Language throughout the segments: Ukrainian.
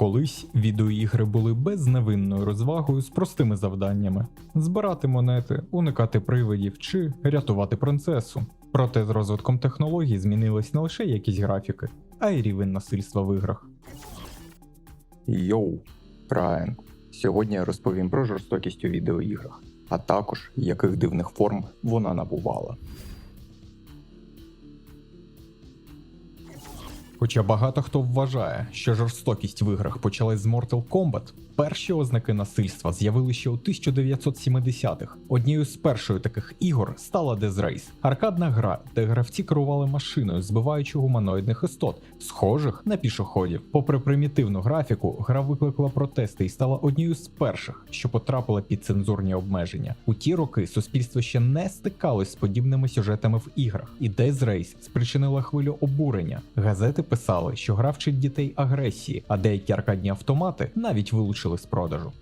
Колись відеоігри були безневинною розвагою з простими завданнями: збирати монети, уникати привидів чи рятувати принцесу. Проте з розвитком технологій змінились не лише якісь графіки, а й рівень насильства в іграх. Йоу, Райан. Сьогодні я розповім про жорстокість у відеоіграх, а також яких дивних форм вона набувала. Хоча багато хто вважає, що жорстокість в іграх почалась з Mortal Kombat, перші ознаки насильства з'явилися ще у 1970-х. Однією з перших таких ігор стала Death Race – аркадна гра, де гравці керували машиною, збиваючи гуманоїдних істот, схожих на пішоходів. Попри примітивну графіку, гра викликала протести і стала однією з перших, що потрапила під цензурні обмеження. У ті роки суспільство ще не стикалось з подібними сюжетами в іграх, і Death Race спричинила хвилю обурення. Газети писали, що гра вчить дітей агресії, а деякі аркадні автомати навіть вилучили з продажу.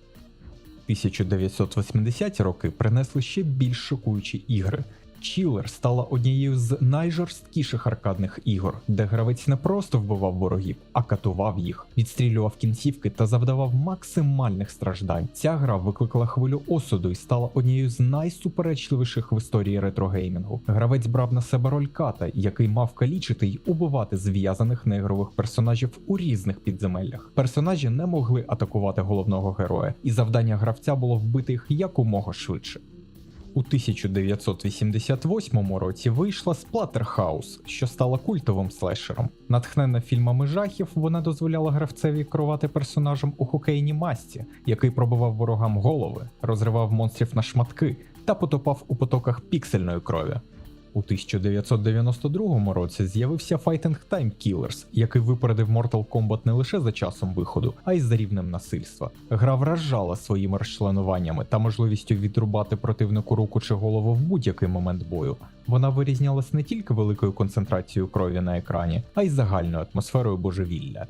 1980-ті роки принесли ще більш шокуючі ігри. Chiller стала однією з найжорсткіших аркадних ігор, де гравець не просто вбивав ворогів, а катував їх, відстрілював кінцівки та завдавав максимальних страждань. Ця гра викликала хвилю осуду і стала однією з найсуперечливіших в історії ретрогеймінгу. Гравець брав на себе роль ката, який мав калічити й убивати зв'язаних неігрових персонажів у різних підземеллях. Персонажі не могли атакувати головного героя, і завдання гравця було вбити їх якомога швидше. У 1988 році вийшла Splatterhouse, що стала культовим слешером. Натхнена фільмами жахів, вона дозволяла гравцеві керувати персонажем у хокейній масці, який пробивав ворогам голови, розривав монстрів на шматки та потопав у потоках піксельної крові. У 1992 році з'явився Fighting Time Killers, який випередив Mortal Kombat не лише за часом виходу, а й за рівнем насильства. Гра вражала своїми розчленуваннями та можливістю відрубати противнику руку чи голову в будь-який момент бою. Вона вирізнялась не тільки великою концентрацією крові на екрані, а й загальною атмосферою божевілля.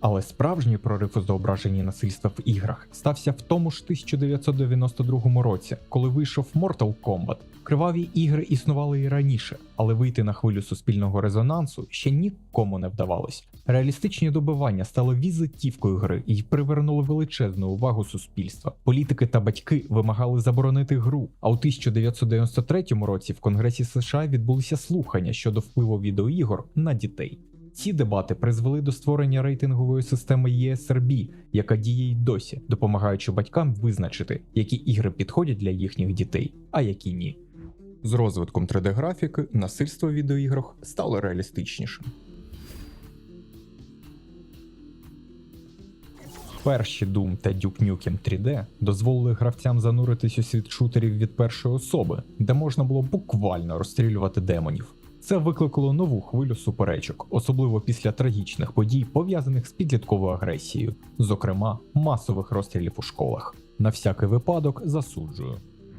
Але справжній прорив у зображенні насильства в іграх стався в тому ж 1992 році, коли вийшов Mortal Kombat. Криваві ігри існували і раніше, але вийти на хвилю суспільного резонансу ще нікому не вдавалось. Реалістичні добивання стали візитівкою гри і привернули величезну увагу суспільства. Політики та батьки вимагали заборонити гру. А у 1993 році в Конгресі США відбулися слухання щодо впливу відеоігор на дітей. Ці дебати призвели до створення рейтингової системи ESRB, яка діє й досі, допомагаючи батькам визначити, які ігри підходять для їхніх дітей, а які ні. З розвитком 3D-графіки насильство в відеоіграх стало реалістичнішим. Перші Doom та Duke Nukem 3D дозволили гравцям зануритись у світ шутерів від першої особи, де можна було буквально розстрілювати демонів. Це викликало нову хвилю суперечок, особливо після трагічних подій, пов'язаних з підлітковою агресією, зокрема масових розстрілів у школах. На всякий випадок засуджую.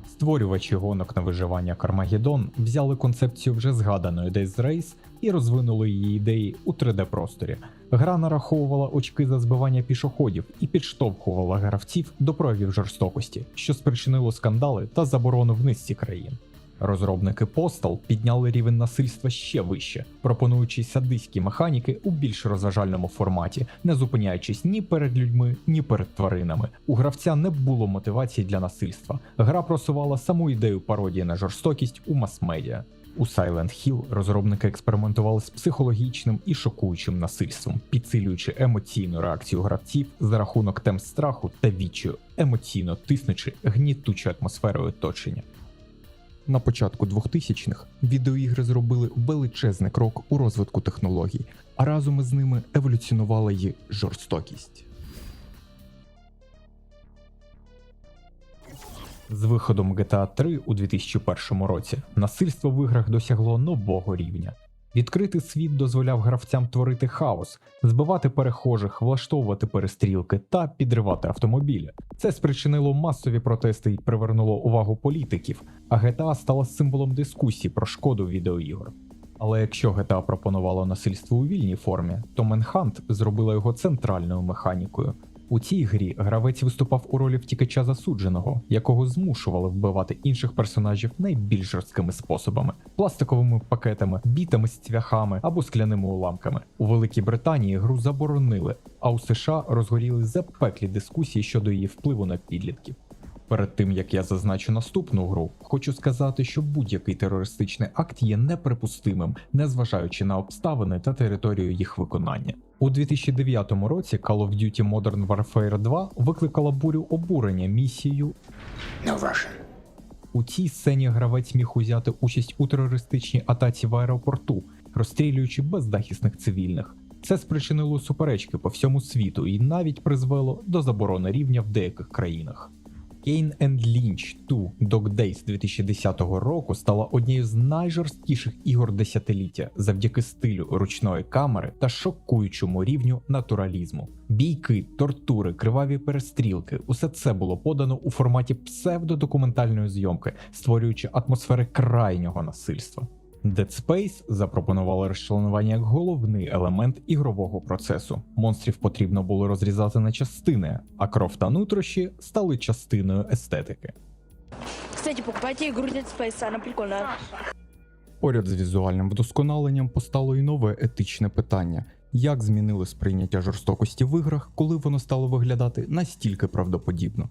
Створювачі гонок на виживання Кармагеддон взяли концепцію вже згаданої Days Race і розвинули її ідеї у 3D-просторі. Гра нараховувала очки за збивання пішоходів і підштовхувала гравців до проявів жорстокості, що спричинило скандали та заборону в низці країн. Розробники Postal підняли рівень насильства ще вище, пропонуючи садистські механіки у більш розважальному форматі, не зупиняючись ні перед людьми, ні перед тваринами. У гравця не було мотивації для насильства. Гра просувала саму ідею пародії на жорстокість у мас-медіа. У Silent Hill розробники експериментували з психологічним і шокуючим насильством, підсилюючи емоційну реакцію гравців за рахунок тем страху та відчаю, емоційно тиснучи гнітучу атмосферу оточення. На початку 2000-х відеоігри зробили величезний крок у розвитку технологій, а разом із ними еволюціонувала її жорстокість. З виходом GTA 3 у 2001 році насильство в іграх досягло нового рівня. Відкритий світ дозволяв гравцям творити хаос, збивати перехожих, влаштовувати перестрілки та підривати автомобілі. Це спричинило масові протести і привернуло увагу політиків, а GTA стала символом дискусій про шкоду відеоігор. Але якщо GTA пропонувало насильство у вільній формі, то Manhunt зробила його центральною механікою. У цій грі гравець виступав у ролі втікача засудженого, якого змушували вбивати інших персонажів найбільш жорсткими способами: пластиковими пакетами, бітами з цвяхами або скляними уламками. У Великій Британії гру заборонили, а у США розгоріли запеклі дискусії щодо її впливу на підлітків. Перед тим як я зазначу наступну гру, хочу сказати, що будь-який терористичний акт є неприпустимим, незважаючи на обставини та територію їх виконання. У 2009 році Call of Duty Modern Warfare 2 викликала бурю обурення місією. У цій сцені гравець міг узяти участь у терористичній атаці в аеропорту, розстрілюючи беззахисних цивільних. Це спричинило суперечки по всьому світу і навіть призвело до заборони рівня в деяких країнах. Kane and Lynch 2 Dog Days 2010 року стала однією з найжорсткіших ігор десятиліття завдяки стилю ручної камери та шокуючому рівню натуралізму. Бійки, тортури, криваві перестрілки усе це було подано у форматі псевдодокументальної зйомки, створюючи атмосфери крайнього насильства. Dead Space запропонували розчленування як головний елемент ігрового процесу. Монстрів потрібно було розрізати на частини, а кров та нутрощі стали частиною естетики. Кстати, покупайте игру Dead Space, она прикольная. Поряд з візуальним вдосконаленням постало і нове етичне питання: як змінили сприйняття жорстокості в іграх, коли воно стало виглядати настільки правдоподібно.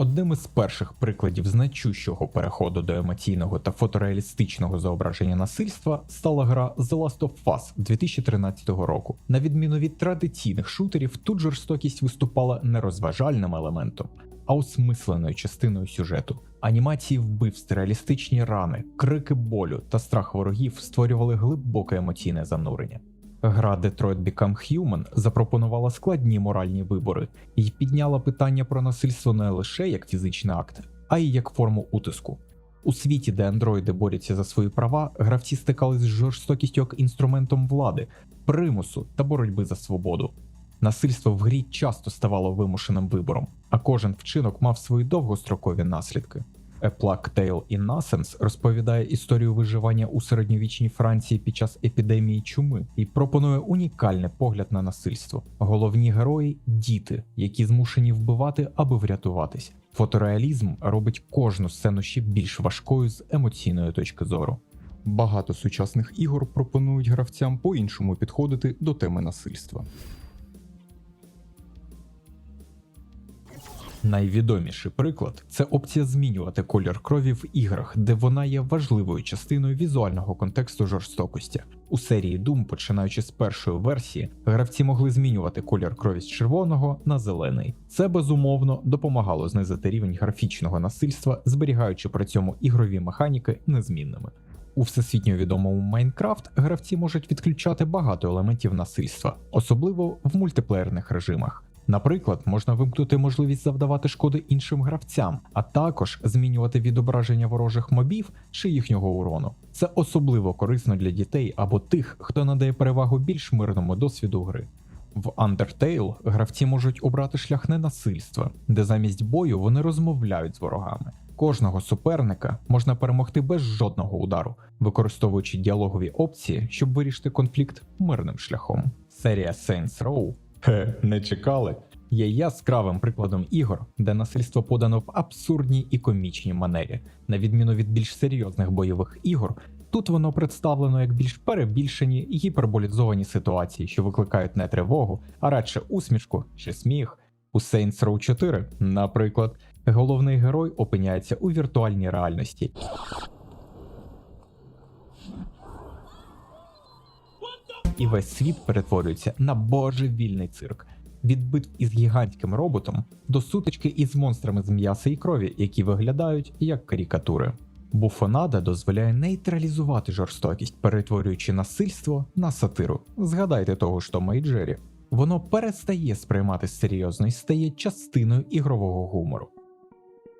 Одним із перших прикладів значущого переходу до емоційного та фотореалістичного зображення насильства стала гра The Last of Us 2013 року. На відміну від традиційних шутерів, тут жорстокість виступала не розважальним елементом, а осмисленою частиною сюжету. Анімації вбивств, реалістичні рани, крики болю та страх ворогів створювали глибоке емоційне занурення. Гра Detroit Become Human запропонувала складні моральні вибори і підняла питання про насильство не лише як фізичний акт, а й як форму утиску. У світі, де андроїди борються за свої права, гравці стикались з жорстокістю як інструментом влади, примусу та боротьби за свободу. Насильство в грі часто ставало вимушеним вибором, а кожен вчинок мав свої довгострокові наслідки. A Plague Tale Innocence розповідає історію виживання у середньовічній Франції під час епідемії чуми і пропонує унікальний погляд на насильство. Головні герої діти, які змушені вбивати, аби врятуватись. Фотореалізм робить кожну сцену ще більш важкою з емоційної точки зору. Багато сучасних ігор пропонують гравцям по-іншому підходити до теми насильства. Найвідоміший приклад це опція змінювати колір крові в іграх, де вона є важливою частиною візуального контексту жорстокості. У серії Doom, починаючи з першої версії, гравці могли змінювати колір крові з червоного на зелений. Це безумовно допомагало знизити рівень графічного насильства, зберігаючи при цьому ігрові механіки незмінними. У всесвітньо відомому Майнкрафт гравці можуть відключати багато елементів насильства, особливо в мультиплеєрних режимах. Наприклад, можна вимкнути можливість завдавати шкоди іншим гравцям, а також змінювати відображення ворожих мобів чи їхнього урону. Це особливо корисно для дітей або тих, хто надає перевагу більш мирному досвіду гри. В Undertale гравці можуть обрати шлях ненасильства, де замість бою вони розмовляють з ворогами. Кожного суперника можна перемогти без жодного удару, використовуючи діалогові опції, щоб вирішити конфлікт мирним шляхом. Серія Saints Row Не чекали. Є яскравим прикладом ігор, де насильство подано в абсурдній і комічній манері. На відміну від більш серйозних бойових ігор, тут воно представлено як більш перебільшені і гіперболізовані ситуації, що викликають не тривогу, а радше усмішку чи сміх. У Saints Row 4, наприклад, головний герой опиняється у віртуальній реальності. І весь світ перетворюється на божевільний цирк. Від битв із гігантським роботом до сутички із монстрами з м'яса і крові, які виглядають як карікатури. Буфонада дозволяє нейтралізувати жорстокість, перетворюючи насильство на сатиру. Згадайте того ж Тома і Джері. Воно перестає сприймати серйозно і стає частиною ігрового гумору.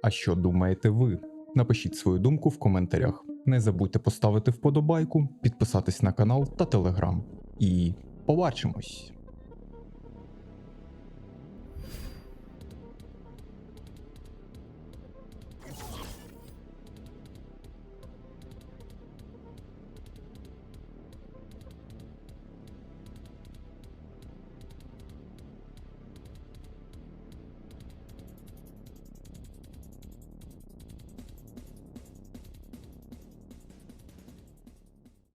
А що думаєте ви? Напишіть свою думку в коментарях. Не забудьте поставити вподобайку, підписатись на канал та телеграм. І побачимось!